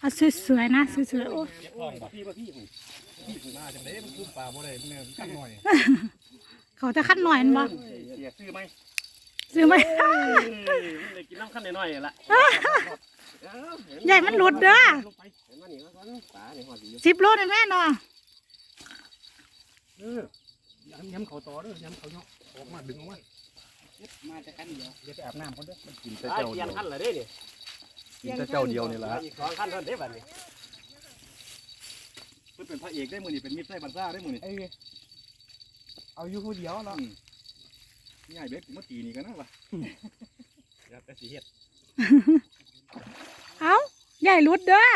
เอาสวยๆนะสวยๆโอ้เจ็บท้องบ่พี่บ่พี่ผมพี่มมาจังได๋มันปลาบ่ได้มันเนี่ยกันหน่อยเขาจะขั้นหน่อยม่นบ่เสียซื้อไหมซื้อไหมมันได้กินน้ำขั้นน้อยๆละใหญ่มันหลุดเด้อสิบโลนี่แม่เนาะเออย้ำย้ำเขาต่อเด้อย้ำเขาเนาะออกมาดึงออกมามาจะกันเดียวเดี๋ยวไปอาบน้ำก่อนเด้อมันกินแต่ไอ้เจ้าเปลี่เดียยนวขั้นเลยเด้นี่ กินแต่เจ้าเดียวนี่ล่ะอีกสองขั้นเท่านั้นเด้บัดนี้เพิ่นเป็นพระเอกได้มื้อนี้เป็นมิตรไส้บันซ่าได้มื้อนี้เอ้ยเอาอยู่ผู้เดียวเนาะง่ายเบ็ดมาตีนี่กันนะวะอยากแต่สิเฮ็ดเอาใหญ่หลุดเด้อ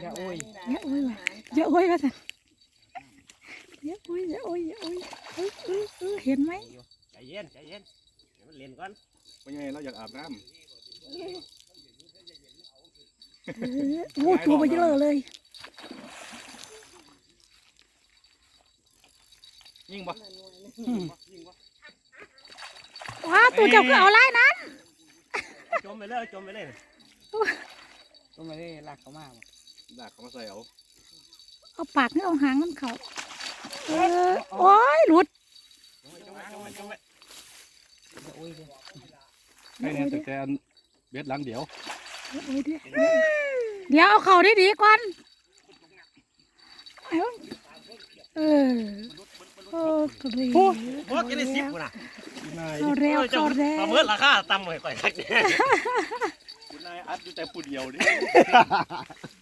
อย่าโอ้ยอย่าโอ้ยว่ะอย่าโอ้ยว่าสันอย่าโอ้ยอย่าโอ้ยอย่าโอ้ยเออเออเออเห็นไหมใจเย็นใจเย็นเดี๋ยวมันเล่นก่อนเพราะยังไงเราอยากอาบน้เออ โอ้ตัวไปเยอะเลยำยิ่งบ่ว้าตัวเจ้าก็เอาไล่นะจมไปเลยจมไปเลยก็ไม่ได้ลากเขามาบ่ดากเขามาใส่เอา เอาปากนี่เอาหางมันเขาเออโอ้ยหลุดจมไปจมไปจมไปจมไปอย่าโอ้ยเลยให้เนี่ยแต่แต่อัน เบ็ดหลังเดียวอย่าโอ้ยดิเดี๋ยวเอาเขาดีดีๆก่อนเอาเออโอ้กระเรียโอ้กินได้สิบพุ่นน่ะนายเขาเร็วเขาเร็ประวเมินราคาต่ำไว้ก่อนสักเนี่ยคุณนายอัดอยู่แต่ผู้เดียวนี่มันขึ้น